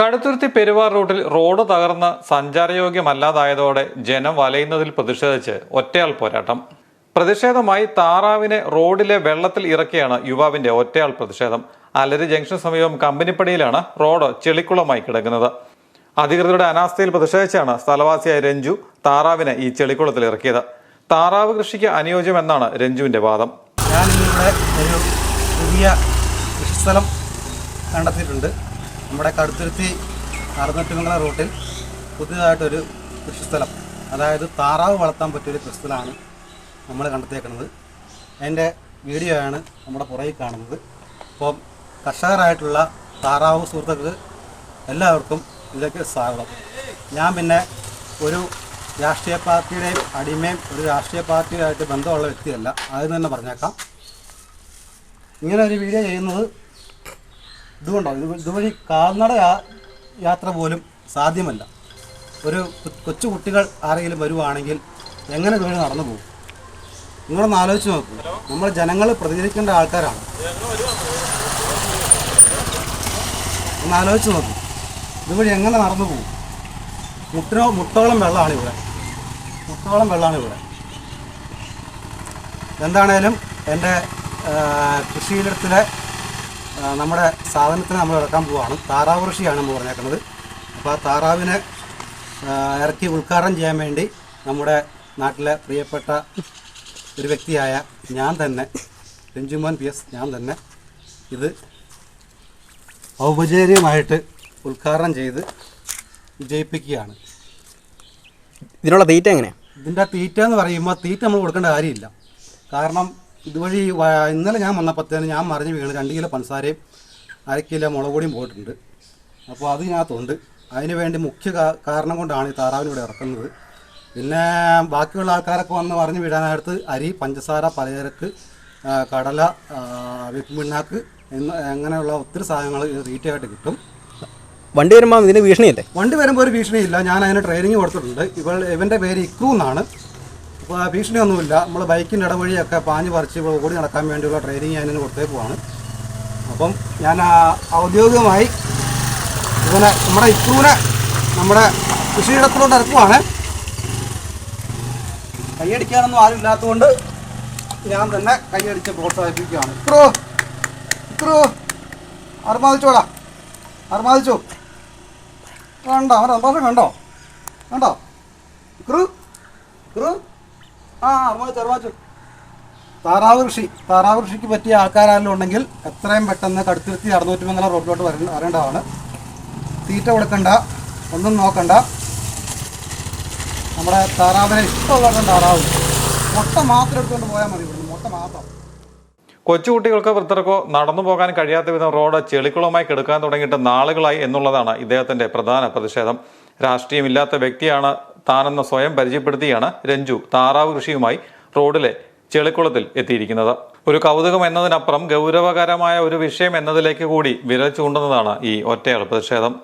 കടുത്തുരുത്തി പെരുവാർ റൂട്ടിൽ റോഡ് തകർന്ന് സഞ്ചാരയോഗ്യമല്ലാതായതോടെ ജനം വലയുന്നതിൽ പ്രതിഷേധിച്ച് ഒറ്റയാൾ പോരാട്ടം. പ്രതിഷേധമായി താറാവിനെ റോഡിലെ വെള്ളത്തിൽ ഇറക്കിയാണ് യുവാവിന്റെ ഒറ്റയാൾ പ്രതിഷേധം. അലരി ജംഗ്ഷൻ സമീപം കമ്പനിപ്പടിയിലാണ് റോഡ് ചെളിക്കുളമായി കിടക്കുന്നത്. അധികൃതരുടെ അനാസ്ഥയിൽ പ്രതിഷേധിച്ചാണ് സ്ഥലവാസിയായ രഞ്ജു താറാവിനെ ഈ ചെളിക്കുളത്തിൽ ഇറക്കിയത്. താറാവ് കൃഷിക്ക് അനുയോജ്യമെന്നാണ് രഞ്ജുവിന്റെ വാദം. ഞാൻ ഒരു പുതിയ കൃഷിസ്ഥലം കണ്ടെത്തിയിട്ടുണ്ട്. നമ്മുടെ കടുത്തുരുത്തി അറുന്നൂറ്റിമംഗല റൂട്ടിൽ പുതിയതായിട്ടൊരു കൃഷിസ്ഥലം അതായത് താറാവ് വളർത്താൻ പറ്റിയൊരു കൃഷിസ്ഥലമാണ് നമ്മൾ കണ്ടെത്തിയേക്കുന്നത്. അതിന്റെ വീഡിയോ ആണ് നമ്മുടെ പുറകിൽ കാണുന്നത്. അപ്പം കർഷകരായിട്ടുള്ള താറാവ് സുഹൃത്തുക്കൾ എല്ലാവർക്കും ഇതിലേക്ക് സ്വാഗതം. ഞാൻ പിന്നെ ഒരു രാഷ്ട്രീയ പാർട്ടിയുടെയും അടിമയും ഒരു രാഷ്ട്രീയ പാർട്ടിയുമായിട്ട് ബന്ധമുള്ള വ്യക്തിയല്ല. ആദ്യം തന്നെ പറഞ്ഞേക്കാം. ഇങ്ങനെ ഒരു വീഡിയോ ചെയ്യുന്നത് ഇതുകൊണ്ടോ ഇത് ഇതുവഴി കാൽനട യാത്ര പോലും സാധ്യമല്ല. ഒരു കൊച്ചു കുട്ടികൾ ആരെങ്കിലും വരുവാണെങ്കിൽ എങ്ങനെ ഇതുവഴി നടന്നു പോകും? നിങ്ങളൊന്ന് ആലോചിച്ച് നോക്കൂ. നമ്മൾ ജനങ്ങൾ പ്രതികരിക്കേണ്ട ആൾക്കാരാണ്. ഒന്ന് ആലോചിച്ച് നോക്കൂ. ഇതുവഴി എങ്ങനെ നടന്നു പോകും? മുട്ടിനോ മുട്ടോളം വെള്ളമാണ് ഇവിടെ. മുട്ടോളം വെള്ളമാണ് ഇവിടെ. എന്താണേലും എന്റെ കൃഷിയിടത്തിലെ നമ്മുടെ സാധനത്തിന് നമ്മൾ ഇറക്കാൻ പോവുകയാണ് താറാവ് കൃഷിയാണ് നമ്മൾ പറഞ്ഞേക്കുന്നത്. അപ്പോൾ ആ താറാവിനെ ഇറക്കി ഉദ്ഘാടനം ചെയ്യാൻ വേണ്ടി നമ്മുടെ നാട്ടിലെ പ്രിയപ്പെട്ട ഒരു വ്യക്തിയായ ഞാൻ തന്നെ രഞ്ജുമോൻ പി എസ് ഞാൻ തന്നെ ഇത് ഔപചാരികമായിട്ട് ഉദ്ഘാടനം ചെയ്ത് വിജയിപ്പിക്കുകയാണ് ഇതിനുള്ള തീറ്റ എങ്ങനെയാണ് ഇതിന്റെ തീറ്റ എന്ന് പറയുമ്പോൾ തീറ്റ നമ്മൾ കൊടുക്കേണ്ട കാര്യമില്ല. കാരണം ഇതുവഴി ഇന്നലെ ഞാൻ വന്നപ്പോഴത്തേന് ഞാൻ മറിഞ്ഞ് വീണ് രണ്ട് കിലോ പഞ്ചസാരയും അര കിലോ മുളക് പൊടിയും പോയിട്ടുണ്ട്. അപ്പോൾ അത് ഇതിനകത്തുണ്ട് അതിന് വേണ്ടി മുഖ്യ കാരണം കൊണ്ടാണ് ഈ താറാവിനെ ഇറക്കുന്നത്. പിന്നെ ബാക്കിയുള്ള ആൾക്കാരൊക്കെ വന്ന് പറഞ്ഞ് വീഴാനായിട്ട് അരി പഞ്ചസാര പലചരക്ക് കടല വിപ്പിണ്ണാക്ക് എന്ന് അങ്ങനെയുള്ള ഒത്തിരി സാധനങ്ങൾ റീറ്റായിട്ട് തീറ്റയായിട്ട് കിട്ടും. വണ്ടി വരുമ്പോൾ ഇതിന് ഭീഷണിയല്ലേ? വണ്ടി വരുമ്പോൾ ഒരു ഭീഷണിയില്ല. ഞാൻ അതിന് ട്രെയിനിങ് കൊടുത്തിട്ടുണ്ട്. ഇവൾ ഇവന്റെ പേര് ഇക്രു എന്നാണ്. ഭീഷണിയൊന്നുമില്ല. നമ്മൾ ബൈക്കിന്റെ ഇടവഴിയൊക്കെ പാഞ്ഞ് പറിച്ച് ഓടി നടക്കാൻ വേണ്ടിയുള്ള ട്രെയിനിങ് ഞാനിന്ന് കൊടുത്തേ കൊടുത്തേക്കുവാണ് അപ്പം ഞാൻ ഔദ്യോഗികമായി ഇവനെ നമ്മുടെ ഇപ്പൂനെ നമ്മുടെ കൃഷിയിടത്തിലോട്ട് ഇറക്കുവാണ്. കൈയടിക്കാനൊന്നും ആരും ഇല്ലാത്തതുകൊണ്ട് ഞാൻ തന്നെ കൈയടിച്ച് പ്രോത്സാഹിപ്പിക്കുകയാണ്. ഇത്രോ ഇത്രോ അർമാദിച്ചോടാ അർമാദിച്ചോ കണ്ടോ? അവൻ സന്തോഷം കണ്ടോ? കണ്ടോ? ക്രൂ ക്രൂ ആ താറാവൃഷിക്ക് പറ്റിയ ആൾക്കാരെല്ലാം ഉണ്ടെങ്കിൽ എത്രയും പെട്ടെന്ന് കടുത്തിരുത്തി അറുന്നൂറ്റി മംഗല റോഡിലോട്ട് വരേണ്ട വരേണ്ടതാണ്. തീറ്റ കൊടുക്കണ്ട ഒന്നും നോക്കണ്ട. നമ്മുടെ താറാവിനെ ഇഷ്ടമുള്ള താറാവ്. മുട്ട മാത്രം എടുത്തുകൊണ്ട് പോയാൽ മതി ഇവിടുന്ന്. മുട്ട മാത്രം. കൊച്ചുകുട്ടികൾക്കോ വൃദ്ധർക്കോ നടന്നു പോകാൻ കഴിയാത്ത വിധം റോഡ് ചെളിക്കുളമായി കെടുക്കാൻ തുടങ്ങിയിട്ട് നാളുകളായി എന്നുള്ളതാണ് ഇദ്ദേഹത്തിന്റെ പ്രധാന പ്രതിഷേധം. രാഷ്ട്രീയമില്ലാത്ത വ്യക്തിയാണ് താനെന്ന് സ്വയം പരിചയപ്പെടുത്തിയാണ് രഞ്ജു താറാവ് കൃഷിയുമായി റോഡിലെ ചെളിക്കുളത്തിൽ എത്തിയിരിക്കുന്നത്. ഒരു കൗതുകം എന്നതിനപ്പുറം ഗൗരവകരമായ ഒരു വിഷയം എന്നതിലേക്ക് കൂടി വിരൽ ചൂണ്ടുന്നതാണ് ഈ ഒറ്റയാൾ പ്രതിഷേധം